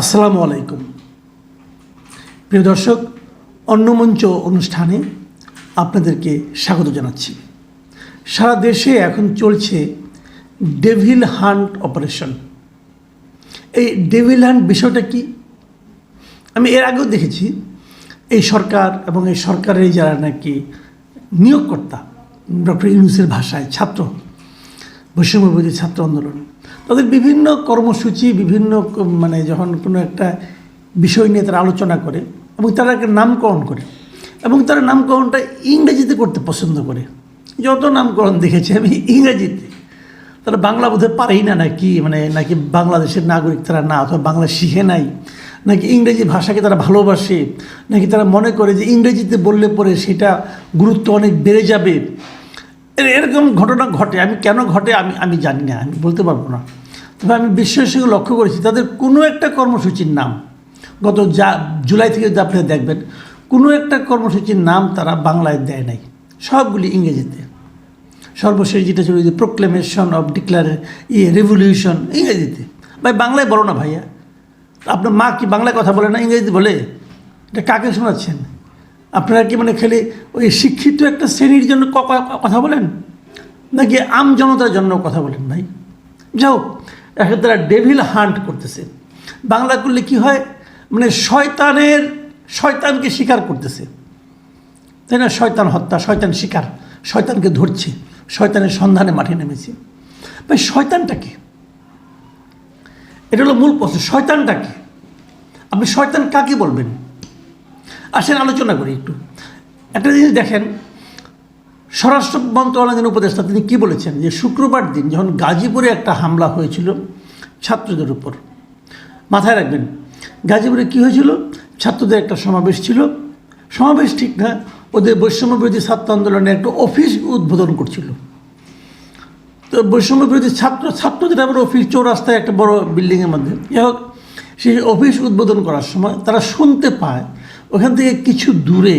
আসসালামু আলাইকুম। প্রিয় দর্শক অন্নমঞ্চ অনুষ্ঠানে আপনাদেরকে স্বাগত জানাচ্ছি। সারা দেশে এখন চলছে ডেভিল হান্ট অপারেশন। এই ডেভিল হান্ট বিষয়টা কি? আমি এর আগেও দেখেছি, এই সরকার এবং এই সরকারের যারা নাকি নিয়োগকর্তা, ডক্টর ইউনুসের ভাষায় ছাত্র বৈষম্যবিরোধী ছাত্র আন্দোলন। তাদের বিভিন্ন কর্মসূচি, বিভিন্ন মানে যখন কোনো একটা বিষয় নিয়ে তারা আলোচনা করে এবং তারা একটা নামকরণ করে এবং তারা নামকরণটা ইংরেজিতে করতে পছন্দ করে। যত নামকরণ দেখেছি আমি ইংরেজিতে। তারা বাংলা বোধহয় পারেই না নাকি মানে নাকি বাংলাদেশের নাগরিক তারা না অথবা বাংলা শিখে নাই, নাকি ইংরেজি ভাষাকে তারা ভালোবাসে, নাকি তারা মনে করে যে ইংরেজিতে বললে পরে সেটা গুরুত্ব অনেক বেড়ে যাবে। এরকম ঘটনা ঘটে। আমি কেন ঘটে আমি আমি জানি না, আমি বলতে পারব না। তবে আমি বিশ্বাসীকে লক্ষ্য করেছি, তাদের কোনো একটা কর্মসূচির নাম, গত যা জুলাই থেকে যদি আপনি দেখবেন, কোনো একটা কর্মসূচির নাম তারা বাংলায় দেয় নাই, সবগুলি ইংরেজিতে। সর্বশেষ যেটা ছিল যে প্রোক্লেমেশন অফ ডিক্লার ইয়ে রেভলিউশন ইংরেজিতে। ভাই, বাংলায় বলো না ভাইয়া। আপনার মা কি বাংলায় কথা বলে না ইংরেজিতে বলে? এটা কাকে শোনাচ্ছেন? আপনারা কি মানে খালি ওই শিক্ষিত একটা শ্রেণির জন্য কথা বলেন? নাকি আম জনতার জন্য কথা বলেন ভাই? যাও এখন তারা ডেভিল হান্ট করতেছে। বাংলা করলে কি হয়? মানে শয়তানের, শয়তানকে স্বীকার করতেছে। তাই না? শয়তান হত্যা, শয়তান শিকার, শয়তানকে ধরছে, শয়তানের সন্ধানে মাঠে নেমেছে। ভাই, শয়তানটা কি? এটা হলো মূল প্রশ্ন, শয়তানটা কি? আপনি শয়তান কাকে বলবেন? আসেন, আলোচনা করি একটু। একটা জিনিস দেখেন, স্বরাষ্ট্র মন্ত্রণালয়ের উপদেষ্টা, তিনি কী বলেছেন? যে শুক্রবার দিন যখন গাজীপুরে একটা হামলা হয়েছিল ছাত্রদের উপর, মাথায় রাখবেন, গাজীপুরে কী হয়েছিল? ছাত্রদের একটা সমাবেশ ছিল। সমাবেশ ঠিক না, ওদের বৈষম্য বিরোধী ছাত্র আন্দোলনে একটা অফিস উদ্বোধন করছিল। তো বৈষম্য বিরোধী ছাত্র ছাত্রদের আবার অফিস চৌরাস্তায় একটা বড় বিল্ডিংয়ের মধ্যে, যাই হোক, সেই অফিস উদ্বোধন করার সময় তারা শুনতে পায় ওখান থেকে কিছু দূরে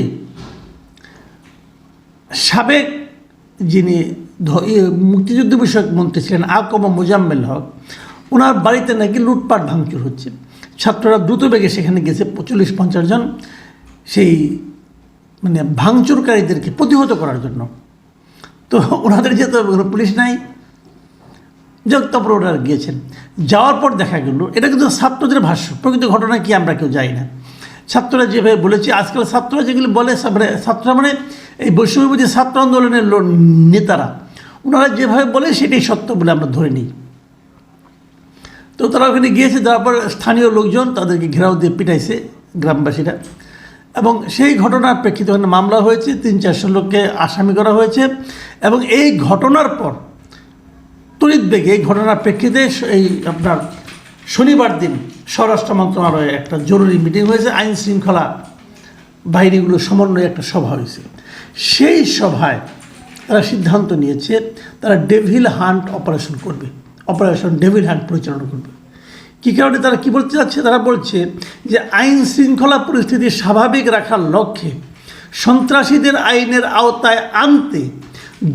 সাবেক যিনি মুক্তিযুদ্ধ বিষয়ক মন্ত্রী ছিলেন আকমা মোজাম্মেল হক, ওনার বাড়িতে নাকি লুটপাট ভাঙচুর হচ্ছে। ছাত্ররা দ্রুত বেগে সেখানে গেছে চল্লিশ পঞ্চাশ জন সেই মানে ভাঙচুরকারীদেরকে প্রতিহত করার জন্য। তো ওনাদের যেতে কোনো পুলিশ নাই যাক তারপর ওনারা গিয়েছেন। যাওয়ার পর দেখা গেল, এটা কিন্তু ছাত্রদের ভাষ্য, প্রকৃত ঘটনা কি আমরা কেউ যাই না। ছাত্ররা যেভাবে বলেছে, আজকাল ছাত্ররা যেগুলি বলে মানে ছাত্ররা মানে এই বৈষম্যবাদী ছাত্র আন্দোলনের নেতারা, ওনারা যেভাবে বলে সেটাই সত্য বলে আমরা ধরে নিই। তো তারা ওখানে গিয়েছে তারপর স্থানীয় লোকজন তাদেরকে ঘেরাও দিয়ে পিটাইছে গ্রামবাসীরা। এবং সেই ঘটনার প্রেক্ষিতে ওখানে মামলা হয়েছে, তিন চারশো লোককে আসামি করা হয়েছে। এবং এই ঘটনার পর তড়িৎ বেগে, এই ঘটনার প্রেক্ষিতে এই আপনার শনিবার দিন স্বরাষ্ট্র মন্ত্রণালয়ে একটা জরুরি মিটিং হয়েছে, আইন শৃঙ্খলা বাহিনীগুলো সমন্বয়ে একটা সভা হয়েছে। সেই সভায় তারা সিদ্ধান্ত নিয়েছে, তারা ডেভিল হান্ট অপারেশন করবে অপারেশন ডেভিল হান্ট পরিচালনা করবে। কী কারণে তারা কী বলতে চাচ্ছে? তারা বলছে যে আইন শৃঙ্খলা পরিস্থিতি স্বাভাবিক রাখার লক্ষ্যে সন্ত্রাসীদের আইনের আওতায় আনতে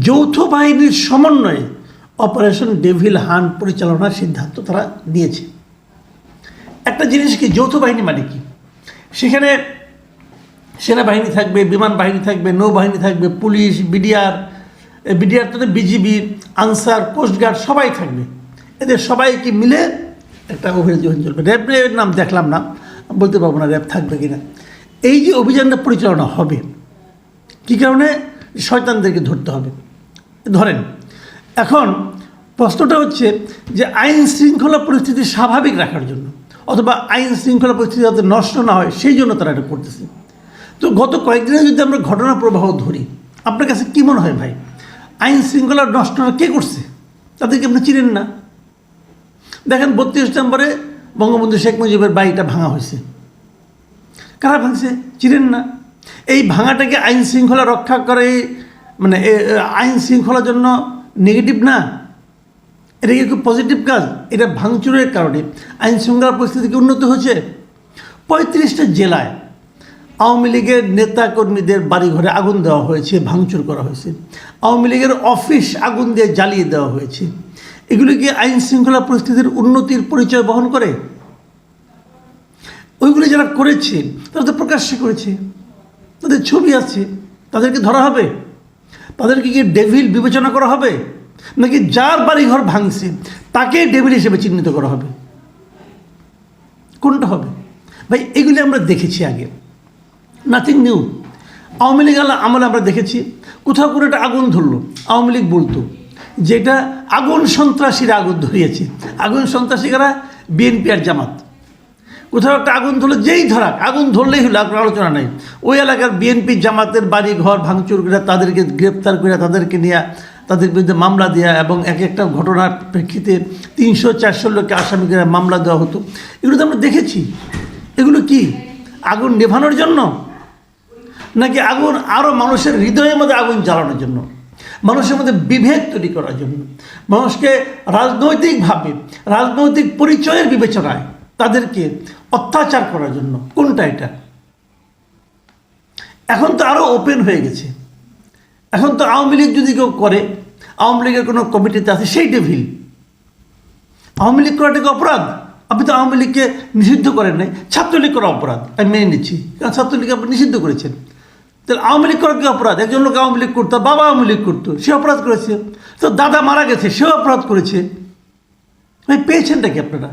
যৌথ বাহিনীর সমন্বয়ে অপারেশন ডেভিল হান্ট পরিচালনার সিদ্ধান্ত তারা নিয়েছে। একটা জিনিস কি, যৌথ বাহিনী মানে কি? সেখানে সেনাবাহিনী থাকবে, বিমান বাহিনী থাকবে, নৌবাহিনী থাকবে, পুলিশ, বিডিআর বিডিআর তো বিজিবি, আনসার কোস্টগার্ড সবাই থাকবে। এদের সবাইকে মিলে একটা অভিযান চলবে। র্যাবের নাম দেখলাম না, বলতে পারব না র্যাব থাকবে কিনা। এই যে অভিযানটা পরিচালনা হবে, কী কারণে? শয়তানদেরকে ধরতে হবে। ধরেন, এখন প্রশ্নটা হচ্ছে যে আইন শৃঙ্খলা পরিস্থিতি স্বাভাবিক রাখার জন্য অথবা আইন শৃঙ্খলা পরিস্থিতি যাতে নষ্ট না হয়, সেই জন্য তারা এটা করতেছে। তো গত কয়েকদিনে যদি আমরা ঘটনা প্রবাহ ধরি, আপনার কাছে কী মনে হয় ভাই? আইন শৃঙ্খলা নষ্টটা কে করছে? তাদেরকে আপনি চিনেন না? দেখেন, বত্রিশ নম্বরে বঙ্গবন্ধু শেখ মুজিবের বাড়িটা ভাঙা হয়েছে। কারা ভাঙছে? চিনেন না? এই ভাঙাটাকে আইন শৃঙ্খলা রক্ষা করে মানে আইন শৃঙ্খলার জন্য নেগেটিভ না? এটা কি পজিটিভ কাজ? এটা ভাঙচুরের কারণে আইন শৃঙ্খলা পরিস্থিতি কি উন্নত হয়েছে। পঁয়ত্রিশটা জেলায় আওয়ামী লীগের নেতাকর্মীদের বাড়িঘরে আগুন দেওয়া হয়েছে, ভাঙচুর করা হয়েছে। আওয়ামী লীগের অফিস আগুন দিয়ে জ্বালিয়ে দেওয়া হয়েছে। এগুলি কি আইন শৃঙ্খলা পরিস্থিতির উন্নতির পরিচয় বহন করে? ওইগুলি যারা করেছে, তারা তো প্রকাশ্যে করেছে। তাদের ছবি আছে। তাদেরকে ধরা হবে। তাদেরকে কি ডেভিল বিবেচনা করা হবে? নাকি যার বাড়িঘর ভাঙছে তাকে ডেভিল হিসেবে চিহ্নিত করা হবে? কোনটা হবে? ভাই, এগুলি আমরা দেখেছি আগে। নাথিং নিউ আওয়ামী লীগ আলা- আমলে আমরা দেখেছি, কোথাও করে একটা আগুন ধরলো। আওয়ামী লীগ বলতো যেটা আগুন সন্ত্রাসীরা আগুন ধরিয়েছে। আগুন সন্ত্রাসী সন্ত্রাসীরা বিএনপি আর জামাত। কোথাও একটা আগুন ধরলো, যেই ধরাক, আগুন ধরলেই হলো কোনো আলোচনা নেই। ওই এলাকার বিএনপি জামাতের বাড়ি ঘর ভাঙচুর করে তাদেরকে গ্রেপ্তার করে তাদেরকে নিয়ে তাদের বিরুদ্ধে মামলা দেওয়া এবং এক একটা ঘটনার প্রেক্ষিতে তিনশো চারশো লোককে আসামি করে মামলা দেওয়া হতো। এগুলো তো আমরা দেখেছি। এগুলো কি? আগুন নেভানোর জন্য? নাকি আগুন আরও মানুষের হৃদয়ের মধ্যে আগুন জ্বালানোর জন্য? মানুষের মধ্যে বিভেদ তৈরি করার জন্য? মানুষকে রাজনৈতিকভাবে, রাজনৈতিক পরিচয়ের বিবেচনায় তাদেরকে অত্যাচার করার জন্য। কোনটা এটা? এখন তো আরও ওপেন হয়ে গেছে। এখন তো আওয়ামী লীগ যদি কেউ করে, আওয়ামী লীগের কোনো কমিটিতে আছে, সেই ডেভিল আওয়ামী লীগ করাটা কি অপরাধ? আপনি তো আওয়ামী লীগকে নিষিদ্ধ করেন নাই, ছাত্রলীগ করা অপরাধ, আমি মেনে নিচ্ছি। কারণ ছাত্রলীগ আপনি নিষিদ্ধ করেছেন। তাহলে আওয়ামী লীগ করা কি অপরাধ? একজন লোক আওয়ামী লীগ করতো, বাবা আওয়ামী লীগ করতো, সে অপরাধ করেছে। তো দাদা মারা গেছে, সেও অপরাধ করেছে। ভাই, পেয়েছেনটা কি আপনারা?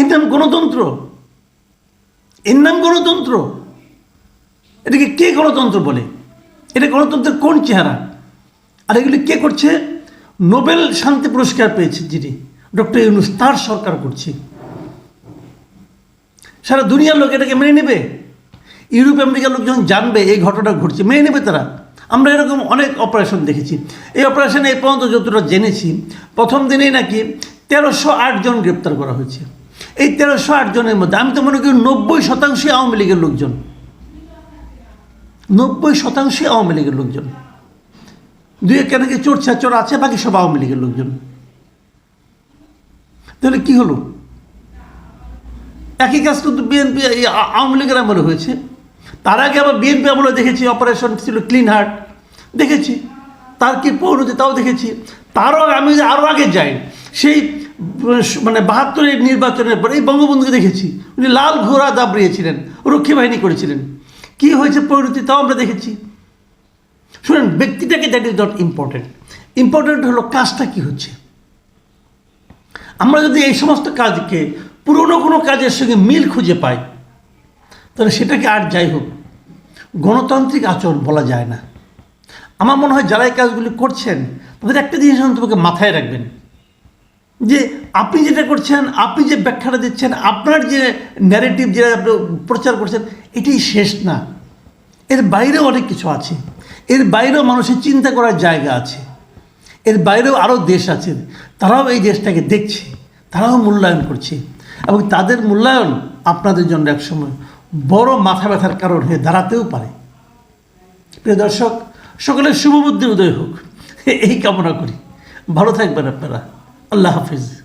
এর নাম গণতন্ত্র। এর নাম গণতন্ত্র। এটাকে কে গণতন্ত্র বলে? এটা গণতন্ত্রের কোন চেহারা? আর এগুলি কে করছে? নোবেল শান্তি পুরস্কার পেয়েছে যিনি, ডক্টর ইউনুস, তার সরকার করছে। সারা দুনিয়ার লোক এটাকে মেনে নেবে? ইউরোপ, আমেরিকার লোক যখন জানবে এই ঘটনা ঘটছে, মেনে নেবে তারা। আমরা এরকম অনেক অপারেশন দেখেছি। এই অপারেশনে এই পর্যন্ত যতটা জেনেছি, প্রথম দিনেই নাকি তেরোশো জন গ্রেপ্তার করা হয়েছে। এই তেরোশো জনের মধ্যে, আমি তো মনে করি নব্বই শতাংশই আওয়ামী লীগের লোকজন। নব্বই শতাংশই আওয়ামী লীগের লোকজন। দুই একটা নাকি চোর ছাচর আছে, বাকি সব আওয়ামী লীগের লোকজন। তাহলে কি হলো? একই কাজ কিন্তু বিএনপি আওয়ামী লীগের আমলে হয়েছে। তার আগে আবার বিএনপি আমলে দেখেছি অপারেশন ছিল ক্লিন হার্ট দেখেছি। তার কি পরিণতি তাও দেখেছি। তারও আমি আরও আগে যাই, সেই মানে বাহাত্তরের নির্বাচনের পরে এই বঙ্গবন্ধুকে দেখেছি। উনি লাল ঘোড়া দাবড়িয়েছিলেন, রক্ষী বাহিনী করেছিলেন। কি হয়েছে পরিণতি তাও আমরা দেখেছি। শুনেন, ব্যক্তিটাকে that is not important important হলো কাজটা কি হচ্ছে। আমরা যদি এই সমস্ত কাজকে পুরনো কোনো কাজের সঙ্গে মিল খুঁজে পাই, তাহলে সেটাকে আর যাই হোক, গণতান্ত্রিক আচরণ বলা যায় না। আমার মনে হয় যারা এই কাজগুলি করছেন, তাদের একটা জিনিস তোমাকে মাথায় রাখবেন। যে আপনি যেটা করছেন, আপনি যে ব্যাখ্যাটা দিচ্ছেন, আপনার যে ন্যারেটিভ যেটা আপনি প্রচার করছেন এটাই শেষ না। এর বাইরেও অনেক কিছু আছে। এর বাইরেও মানুষের চিন্তা করার জায়গা আছে। এর বাইরেও আরও দেশ আছে। তারাও এই দেশটাকে দেখছে। তারাও মূল্যায়ন করছে। এবং তাদের মূল্যায়ন আপনাদের জন্য একসময় বড় মাথা ব্যথার কারণ হয়ে দাঁড়াতেও পারে। প্রিয় দর্শক, সকলের শুভবুদ্ধি উদয় হোক। এই কামনা করি। ভালো থাকবেন আপনারা। আল্লাহ হাফিজ।